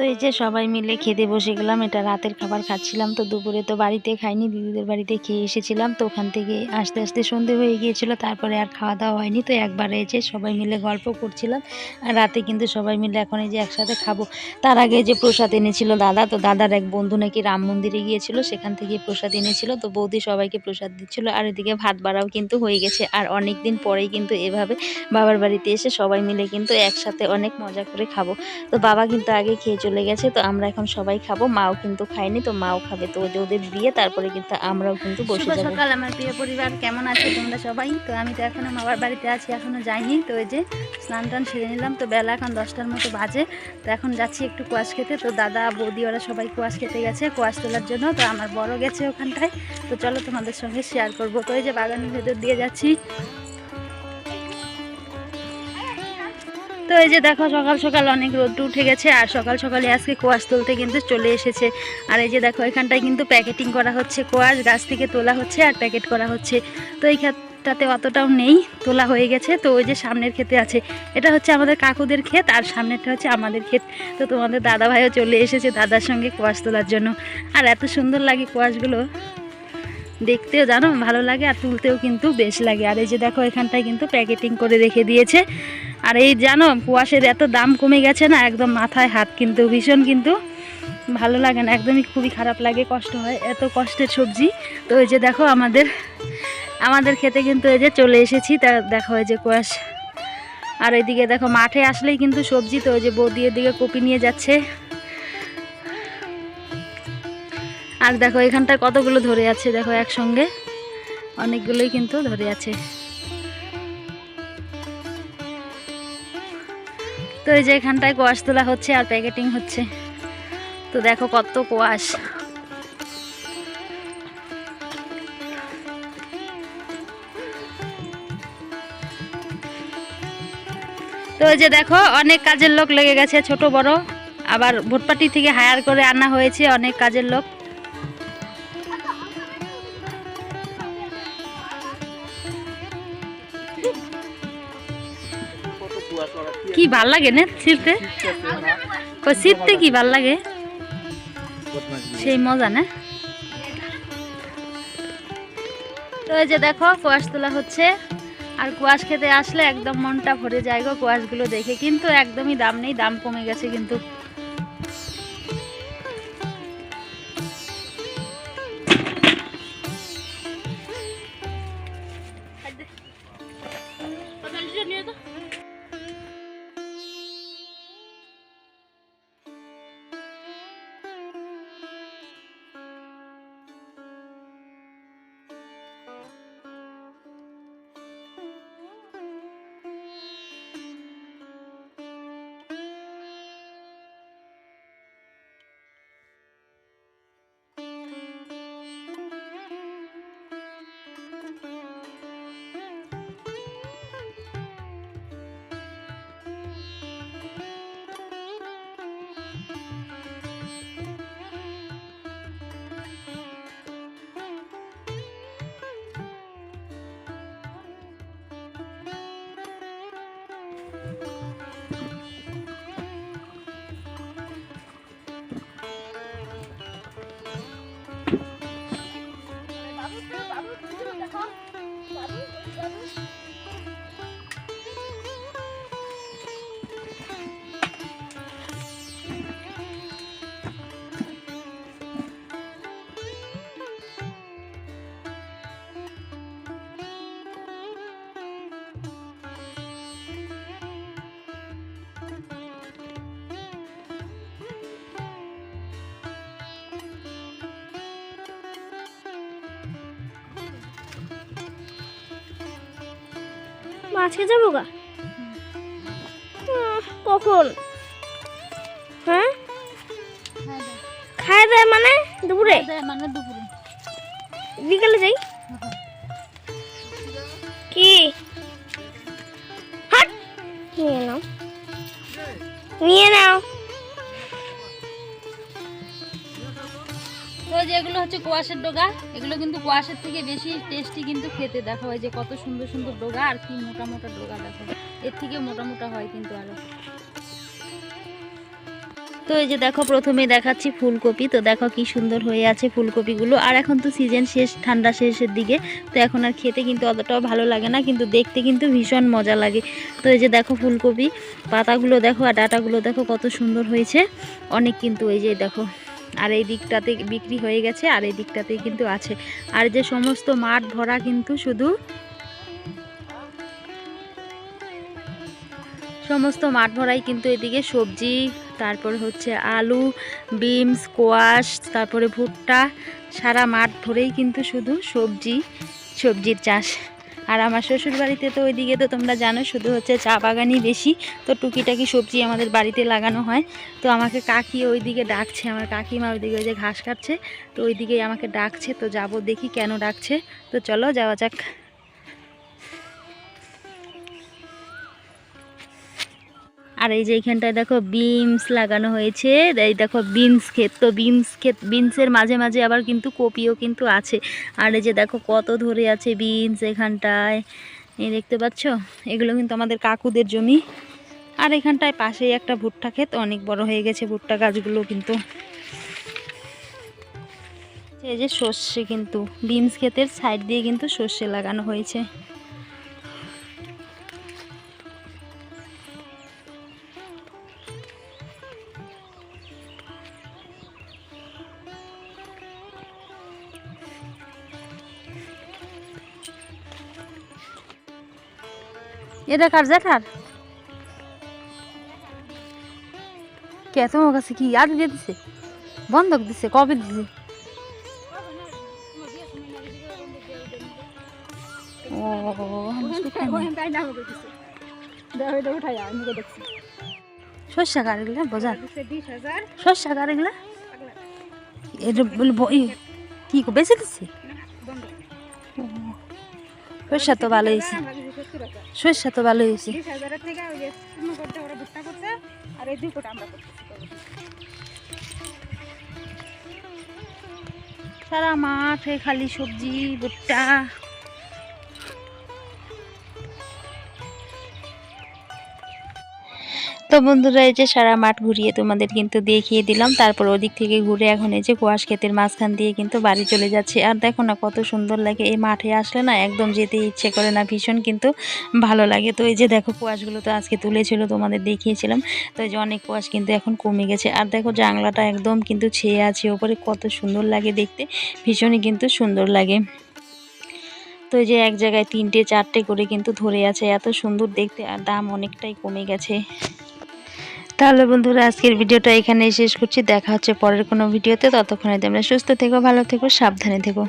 তো এই যে সবাই মিলে খেতে বসে গেলাম, এটা রাতের খাবার খাচ্ছিলাম, তো দুপুরে তো বাড়িতে খাইনি, দিদিদের বাড়িতে খেয়ে এসেছিলাম, তো ওখান থেকে আস্তে আস্তে সন্ধে হয়ে গিয়েছিল, তারপরে আর খাওয়া দাওয়া হয়নি, তো একবারে যে সবাই মিলে গল্প করছিলাম, আর রাতে কিন্তু সবাই মিলে এখন এই যে একসাথে খাব। তার আগে যে প্রসাদ এনেছিল দাদা, তো দাদার এক বন্ধু নাকি রাম মন্দিরে গিয়েছিল, সেখান থেকে প্রসাদ এনেছিল, তো বৌদি সবাইকে প্রসাদ দিচ্ছিল, আর এদিকে ভাত বাড়াও কিন্তু হয়ে গেছে, আর অনেক দিন পরেই কিন্তু এভাবে বাবার বাড়িতে এসে সবাই মিলে কিন্তু একসাথে অনেক মজা করে খাব। তো বাবা কিন্তু আগে খেয়ে চলে গেছে তো আমরা এখন সবাই খাব। মাও কিন্তু খায়নি তো মাও খাবে। তো ওই ওদের বিয়ে তারপরে কিন্তু আমরাও কিন্তু বসে যাব। সকাল আমার প্রিয় পরিবার। কেমন আছে তোমরা সবাই? তো আমি তো এখনও মামার বাড়িতে আছি এখনও যাইনি। তো ওই যে স্নান টান সেরে নিলাম। তো বেলা এখন দশটার মতো বাজে। তো এখন যাচ্ছি একটু কোয়াশ খেতে। তো দাদা বৌদি ওরা সবাই কোয়াশ খেতে গেছে কোয়াশ তোলার জন্য। তো আমার বড় গেছে ওখানটায়। তো চলো তোমাদের সঙ্গে শেয়ার করব। তো এই যে বাগানের ভেতর দিয়ে যাচ্ছি। তো এই যে দেখো সকাল সকাল অনেক রোদ উঠে গেছে, আর সকাল সকালে আজকে কোয়াশ তুলতে কিন্তু চলে এসেছে। আর এই যে দেখো, এখানটায় কিন্তু প্যাকেটিং করা হচ্ছে কোয়াশ, গাছ থেকে তোলা হচ্ছে আর প্যাকেট করা হচ্ছে। তো এই ক্ষেতটাতে অতটাও নেই, তোলা হয়ে গেছে। তো ওই যে সামনের ক্ষেতে আছে। এটা হচ্ছে আমাদের কাকুদের ক্ষেত, আর সামনেরটা হচ্ছে আমাদের ক্ষেত। তো তোমাদের দাদা ভাইও চলে এসেছে দাদার সঙ্গে কোয়াশ তোলার জন্য। আর এত সুন্দর লাগে কোয়াশগুলো। দেখতেও জানো, ভালো লাগে আর তুলতেও কিন্তু বেশ লাগে। আর এই যে দেখো, এখানটায় কিন্তু প্যাকেটিং করে রেখে দিয়েছে। আর এই জানো, কুয়াশের এত দাম কমে গেছে না, একদম মাথায় হাত কিন্তু, ভীষণ কিন্তু ভালো লাগে না, একদমই খুবই খারাপ লাগে, কষ্ট হয়, এত কষ্টের সবজি। তো এই যে দেখো আমাদের আমাদের খেতে কিন্তু এই যে চলে এসেছি, তা দেখো এই যে কুয়াশ। আর এইদিকে দেখো মাঠে আসলেই কিন্তু সবজি, তো ওই যে বৌদি এদিকে কপি নিয়ে যাচ্ছে। আর দেখো এখানটায় কতগুলো ধরে আছে, দেখো একসঙ্গে, অনেকগুলোই কিন্তু ধরে আছে। তো এই যে এখানটায় কোয়াশ তোলা হচ্ছে আর প্যাকেটিং হচ্ছে। তো দেখো কত কোয়াশ। তো এই যে দেখো অনেক কাজের লোক লেগে গেছে, ছোট বড়। আবার ভোটপাটি থেকে হায়ার করে আনা হয়েছে অনেক কাজের লোক। কি ভালো লাগে না ছিঁড়তে কই ছিঁড়তে কি ভালো লাগে? সেই মজা না। তো এই যে দেখো, কুয়াশ তোলা হচ্ছে। আর কুয়াশ খেতে আসলে একদম মনটা ভরে যায় গো কুয়াশগুলো দেখে। কিন্তু একদমই দাম নেই, দাম কমে গেছে কিন্তু। আজকে যাব গা? কখন? হ্যাঁ? খায় দেয় মানে দুপুরে? মানে দুপুরে। বিকালে যাই? তো যে এগুলো হচ্ছে কোয়াশের ডোগা, এগুলো কিন্তু কোয়াশের থেকে বেশি টেস্টি কিন্তু খেতে। দেখা এই যে কত সুন্দর সুন্দর ডোগা, আর কি মোটা মোটা ডোগা দেখো। এর থেকে মোটা মোটা হয় কিন্তু আরও। তো এই যে দেখো, প্রথমে দেখাচ্ছি ফুলকপি। তো দেখো কি সুন্দর হয়ে আছে ফুলকপিগুলো। আর এখন তো সিজন শেষ, ঠান্ডা শেষের দিকে। তো এখন আর খেতে কিন্তু অতটাও ভালো লাগে না, কিন্তু দেখতে কিন্তু ভীষণ মজা লাগে। তো এই যে দেখো ফুলকপি, পাতাগুলো দেখো আর ডাটাগুলো দেখো কত সুন্দর হয়েছে। অনেক কিন্তু এই যে দেখো আর এই দিকটাতে বিক্রি হয়ে গেছে, আর এই দিকটাতে কিন্তু আছে। আর যে সমস্ত মাঠ ভরা কিন্তু শুধু সমস্ত মাঠ ভরাই কিন্তু এদিকে সবজি, তারপর হচ্ছে আলু বিমস কোয়াশ, তারপরে ভুট্টা, সারা মাঠ ভরেই কিন্তু শুধু সবজি, সবজির চাষ। আর আমার শ্বশুর বাড়িতে তো ওইদিকে তো তোমরা জানো, শুধু হচ্ছে চা বাগানই বেশি। তো টুকিটাকি সবজি আমাদের বাড়িতে লাগানো হয়। তো আমাকে কাকি ওইদিকে ডাকছে, আমার কাকিমা ওইদিকে ওই যে ঘাস কাটছে। তো ওইদিকেই আমাকে ডাকছে, তো যাব দেখি কেন ডাকছে। তো চলো যাওয়া যাক। আর এই যে এইখানটায় দেখো বিমস লাগানো হয়েছে। এই দেখো বিনস ক্ষেত, তো বিনস ক্ষেত, বিনসের মাঝে মাঝে আবার কিন্তু কপিও কিন্তু আছে। আর এই যে দেখো কত ধরে আছে বিনস এখানটায়। এই দেখতে পাচ্ছ? এগুলো কিন্তু আমাদের কাকুদের জমি। আর এখানটায় পাশেই একটা ভুট্টা ক্ষেত, অনেক বড় হয়ে গেছে ভুট্টা গাছগুলো কিন্তু। এই যে সর্ষে কিন্তু, বিনস ক্ষেতের সাইড দিয়ে কিন্তু সর্ষে লাগানো হয়েছে। এটা কার জ্যাঠার? কে, তোমার কাছে কি আর দিয়ে দিছে? বন্ধক দিছে, কবে দিছে? ও বোঝা। এগুলা এটা কি দিচ্ছে শস্যা তো ভালো হয়েছে। শস্যা তো ভালো হয়েছে। সারা মাঠে খালি সবজি ভুট্টা। তো বন্ধুরা, এই যে সারা মাঠ ঘুরিয়ে তোমাদের কিন্তু দেখিয়ে দিলাম। তারপর ওদিক থেকে ঘুরে এখন এই যে কুয়াশ ক্ষেতের মাঝখান দিয়ে কিন্তু বাড়ি চলে যাচ্ছে। আর দেখো না, কত সুন্দর লাগে এই মাঠে আসলে না, একদম যেতে ইচ্ছে করে না, ভীষণ কিন্তু ভালো লাগে। তো এই যে দেখো, কুয়াশগুলো তো আজকে তুলেছিল, তোমাদের দেখিয়েছিলাম। তো এই যে অনেক কুয়াশ কিন্তু এখন কমে গেছে। আর দেখো জাংলাটা একদম কিন্তু ছেয়ে আছে ওপরে, কত সুন্দর লাগে দেখতে, ভীষণই কিন্তু সুন্দর লাগে। তো এই যে এক জায়গায় তিনটে, চারটে করে কিন্তু ধরে আছে, এত সুন্দর দেখতে, আর দাম অনেকটাই কমে গেছে। তাহলে বন্ধুরা, আজকের ভিডিওটা এখানেই শেষ করছি। দেখা হচ্ছে পরের কোনো ভিডিওতে। ততক্ষণে তোমরা সুস্থ থেকো, ভালো থেকো, সাবধানে থেকো।